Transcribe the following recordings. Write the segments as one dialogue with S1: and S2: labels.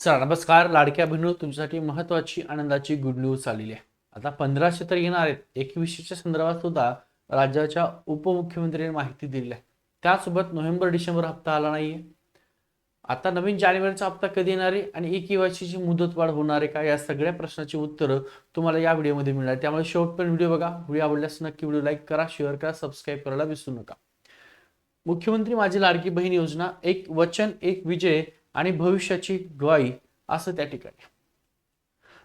S1: चला नमस्कार. लाडक्या बहिणीनो तुमच्यासाठी महत्वाची आनंदाची गुड न्यूज आलेली आहे. आता पंधराशे तर येणार आहेत. एकवीसशेच्या संदर्भात सुद्धा राज्याच्या उपमुख्यमंत्र्यांनी माहिती दिली आहे. त्यासोबत नोव्हेंबर डिसेंबर हप्ता आला नाहीये. आता नवीन जानेवारीचा हप्ता कधी येणार आहे आणि ई केवायसीची मुदतवाढ होणार आहे का? या सगळ्या प्रश्नाची उत्तरं तुम्हाला या व्हिडिओमध्ये मिळणार त्यामुळे शेवटपर्यंत व्हिडिओ बघा. व्हिडिओ आवडल्यास नक्की व्हिडिओ लाईक करा शेअर करा सबस्क्राईब करायला विसरू नका. मुख्यमंत्री माझी लाडकी बहीण योजना एक वचन एक विजय आणि भविष्याची ग्वाही असं त्या ठिकाणी.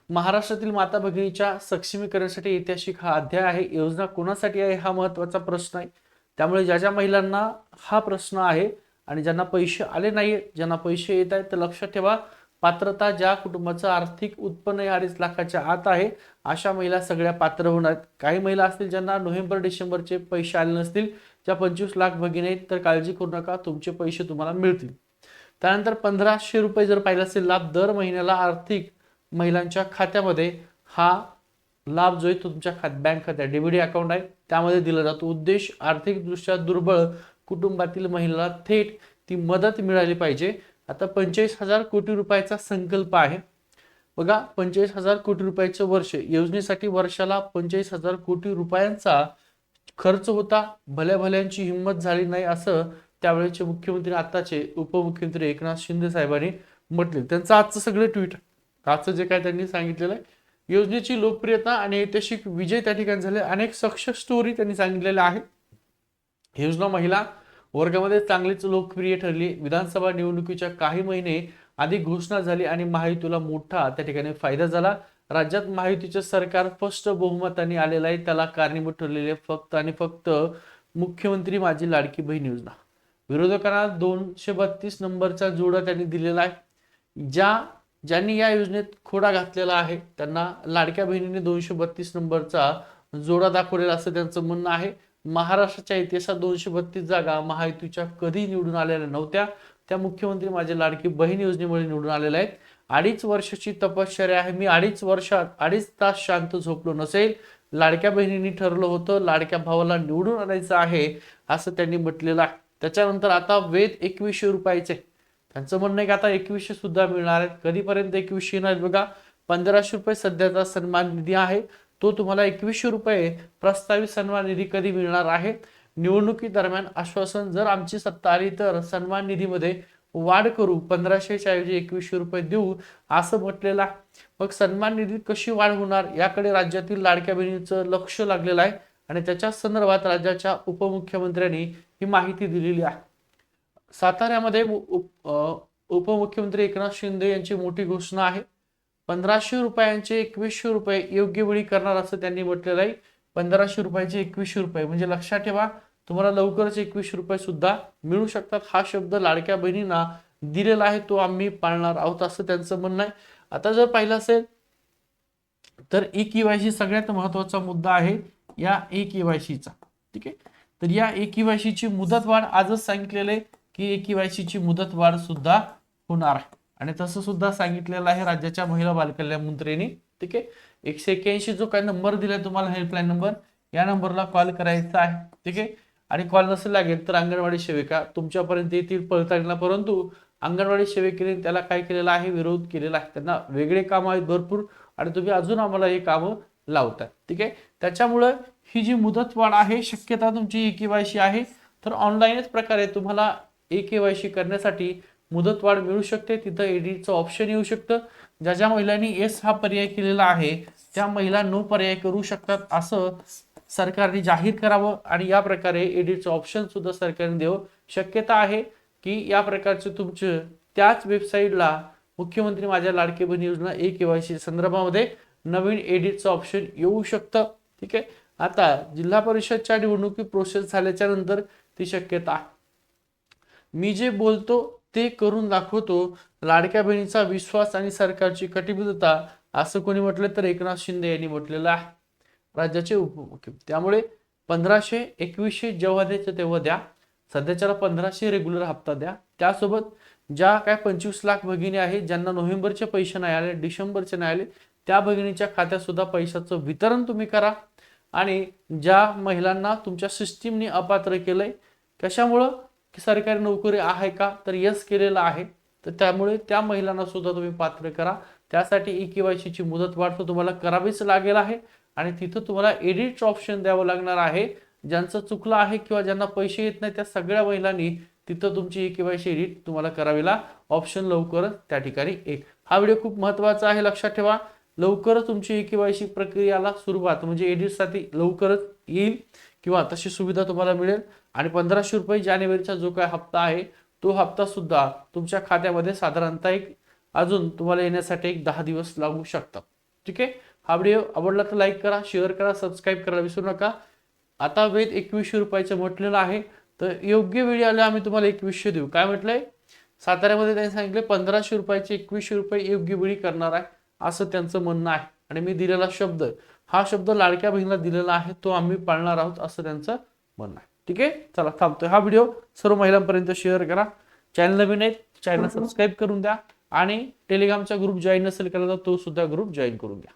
S1: महाराष्ट्रातील माता भगिनीच्या सक्षमीकरणासाठी ऐतिहासिक हा अध्याय आहे. योजना कोणासाठी आहे हा महत्त्वाचा प्रश्न आहे. त्यामुळे ज्या ज्या महिलांना हा प्रश्न आहे आणि ज्यांना पैसे आले नाही ज्यांना पैसे येत आहेत तर लक्षात ठेवा पात्रता ज्या कुटुंबाचं आर्थिक उत्पन्न हे अडीच लाखाच्या आत आहे अशा महिला सगळ्या पात्र होणार आहेत. काही महिला असतील ज्यांना नोव्हेंबर डिसेंबरचे पैसे आले नसतील ज्या पंचवीस लाख भगिनी आहेत तर काळजी करू नका तुमचे पैसे तुम्हाला मिळतील. त्यानंतर पंधराशे रुपये जर पाहिला असेल लाभ दर महिन्याला आर्थिक महिलांच्या खात्यामध्ये हा लाभ जो आहे तो तुमच्या खात बँक खात्यात डीबीडी अकाउंट आहे त्यामध्ये दिला जातो. उद्देश आर्थिकदृष्ट्या दुर्बळ कुटुंबातील महिलाला थेट ती मदत मिळाली पाहिजे. आता पंचेचाळीस हजार कोटी रुपयाचा संकल्प आहे. बघा पंचेचाळीस हजार कोटी रुपयाचं वर्ष योजनेसाठी वर्षाला पंचेचाळीस हजार कोटी रुपयांचा खर्च होता. भल्या भल्यांची हिंमत झाली नाही असं त्यावेळेचे मुख्यमंत्री आताचे उपमुख्यमंत्री एकनाथ शिंदे साहेबांनी म्हटले. त्यांचं आजचं सगळं ट्विट. आजचं जे काय त्यांनी सांगितलेलं आहे योजनेची लोकप्रियता आणि ऐतिहासिक विजय त्या ठिकाणी झाले. अनेक सक्सेस स्टोरी त्यांनी सांगितलेल्या आहेत योजना महिला वर्गामध्ये चांगलीच लोकप्रिय ठरली. विधानसभा निवडणुकीच्या काही महिने आधी घोषणा झाली आणि महायुतीला मोठा त्या ठिकाणी फायदा झाला. राज्यात महायुतीचे सरकार स्पष्ट बहुमताने आलेलं आहे. त्याला कारणीभूत ठरलेले फक्त आणि फक्त मुख्यमंत्री माझी लाडकी बहीण योजना. विरोधकांना दोनशे बत्तीस नंबरचा जोडा त्यांनी दिलेला आहे. ज्या ज्यांनी या योजनेत खोडा घातलेला आहे त्यांना लाडक्या बहिणीने दोनशे बत्तीस नंबरचा जोडा दाखवलेला असं त्यांचं म्हणणं आहे. महाराष्ट्राच्या इतिहासात दोनशे बत्तीस जागा महायुतीच्या कधी निवडून आलेल्या नव्हत्या. त्या मुख्यमंत्री माझे लाडकी बहीण योजनेमुळे निवडून आलेल्या आहेत. अडीच वर्षाची तपश्चर्या आहे. मी अडीच वर्षात अडीच तास शांत झोपलो नसेल. लाडक्या बहिणींनी ठरलं होतं लाडक्या भावाला निवडून आणायचं आहे असं त्यांनी म्हटलेलं आहे. त्याच्यानंतर आता वेद एकवीसशे रुपयाचे. त्यांचं म्हणणं आहे की आता एकवीसशे सुद्धा मिळणार आहेत. कधीपर्यंत एकवीसशे येणार बघा पंधराशे रुपये सध्याचा सन्मान निधी आहे. तो तुम्हाला एकवीसशे रुपये प्रस्तावित सन्मान निधी कधी मिळणार आहे? निवडणुकी दरम्यान आश्वासन जर आमची सत्ता आली तर सन्मान निधीमध्ये वाढ करू पंधराशेच्या ऐवजी एकवीसशे रुपये देऊ असं म्हटलेलं आहे. मग सन्मान निधीत कशी वाढ होणार? याकडे राज्यातील लाडक्या बहिणीचं लक्ष लागलेलं आहे. आणि त्याच्या संदर्भात राज्याच्या उपमुख्यमंत्र्यांनी ही माहिती दिलेली आहे. साताऱ्यामध्ये उप- उपमुख्यमंत्री एकनाथ शिंदे यांची मोठी घोषणा आहे. पंधराशे रुपयांचे एकवीसशे रुपये योग्य वेळी करणार असं त्यांनी म्हटलेलं आहे. पंधराशे रुपयाचे एकवीसशे रुपये. म्हणजे लक्षात ठेवा तुम्हाला लवकरच एकवीसशे रुपये सुद्धा मिळू शकतात. हा शब्द लाडक्या बहिणींना दिलेला आहे तो आम्ही पाळणार आहोत असं त्यांचं म्हणणं आहे. आता जर पाहिलं असेल तर ई केवायसी सगळ्यात महत्त्वाचा मुद्दा आहे. या ई केवायसीचा ठीक आहे? तर या ए केवायसीची मुदतवाढ आजच सांगितलेलं आहे की ए केवायसीची मुदतवाढ सुद्धा होणार आहे. आणि तसं सुद्धा सांगितलेलं आहे राज्याच्या महिला बालकल्याण मंत्र्यांनी. ठीक आहे? एकशे एक्याऐंशी जो काही नंबर दिलाय तुम्हाला हेल्पलाईन नंबर या नंबरला कॉल करायचा आहे. ठीक आहे? आणि कॉल नसेल लागेल तर अंगणवाडी सेविका तुमच्यापर्यंत येतील पळताळीला. परंतु अंगणवाडी सेविकेने त्याला काय केलेलं आहे विरोध केलेला आहे. त्यांना वेगळे काम आहेत भरपूर. आणि तुम्ही अजून आम्हाला हे कामं लावतात. ठीक आहे? त्याच्यामुळं ही जी मुदतवाढ आहे शक्यता तुमची ई केवायसी आहे. तर ऑनलाईनच प्रकारे तुम्हाला ए केवायसी करण्यासाठी मुदतवाढ मिळू शकते. तिथं एडिटचं ऑप्शन येऊ शकतं. ज्या ज्या महिलांनी एस हा पर्याय केलेला आहे त्या महिला नो पर्याय करू शकतात असं सरकारने जाहीर करावं आणि या प्रकारे एडिटचं ऑप्शन सुद्धा सरकारने देवं शक्यता आहे की या प्रकारचे तुमचं त्याच वेबसाईटला मुख्यमंत्री माझ्या लाडकी बहीण योजना ए केवायसी संदर्भामध्ये नवीन एडिटचं ऑप्शन येऊ शकतं. ठीक आहे? आता जिल्हा परिषदच्या निवडणुकी प्रोसेस झाल्याच्यानंतर ती शक्यता. आहे मी जे बोलतो ते करून दाखवतो. लाडक्या बहिणीचा विश्वास आणि सरकारची कटिबद्धता असं कोणी म्हटलं तर एकनाथ शिंदे यांनी म्हटलेलं आहे. राज्याचे उपमुख्यमंत्री त्यामुळे पंधराशे एकवीसशे जेव्हा द्यायचं तेव्हा द्या. सध्याच्याला पंधराशे रेग्युलर हप्ता द्या. त्यासोबत ज्या काय पंचवीस लाख भगिनी आहेत ज्यांना नोव्हेंबरचे पैसे नाही आले डिसेंबरचे नाही आले त्या भगिनीच्या खात्यात सुद्धा पैशाचं वितरण तुम्ही करा. आणि ज्या महिलांना तुमच्या सिस्टीमने अपात्र केलंय कशामुळं की सरकारी नोकरी आहे का? तर यस केलेलं आहे. तर त्यामुळे त्या महिलांना सुद्धा तुम्ही पात्र करा. त्यासाठी ई केवायसीची मुदत वाढ तुम्हाला करावीच लागेल आहे. आणि तिथं तुम्हाला एडिट ऑप्शन द्यावं लागणार आहे. ज्यांचं चुकलं आहे किंवा ज्यांना पैसे येत नाही त्या सगळ्या महिलांनी तिथं तुमची ई केवायसी एडिट तुम्हाला करावीला ऑप्शन लवकरच त्या ठिकाणी एक. हा व्हिडिओ खूप महत्त्वाचा आहे. लक्षात ठेवा. लवकरच तुमची ई केवायसी प्रक्रियाला सुरुवात म्हणजे एडिटसाठी लवकरच येईल किंवा तशी सुविधा तुम्हाला मिळेल. आणि पंधराशे रुपये जानेवारीचा जो काय हप्ता आहे तो हप्ता सुद्धा तुमच्या खात्यामध्ये साधारणतः एक अजून तुम्हाला येण्यासाठी एक दहा दिवस लागू शकतात. ठीक आहे? हा व्हिडिओ आवडला तर लाईक करा शेअर करा सबस्क्राईब करायला विसरू नका. आता वेद एकवीसशे रुपयाचं म्हटलेलं आहे. तर योग्य वेळी आल्या आम्ही तुम्हाला एकवीसशे देऊ. काय म्हटलंय? साताऱ्यामध्ये त्यांनी सांगितले पंधराशे रुपयाचे एकवीसशे रुपये योग्य वेळी करणार आहे. असं त्यांचं म्हणणं आहे. आणि मी दिलेला शब्द हा शब्द लाडक्या बहिणीला दिलेला आहे तो आम्ही पाळणार आहोत असं त्यांचं म्हणणं आहे. ठीक आहे? चला थांबतोय. हा व्हिडिओ सर्व महिलांपर्यंत शेअर करा. चॅनल नवीन आहेत चॅनल सबस्क्राईब करून द्या. आणि टेलिग्रामचा ग्रुप जॉईन नसेल केला तर तो सुद्धा ग्रुप जॉईन करून घ्या.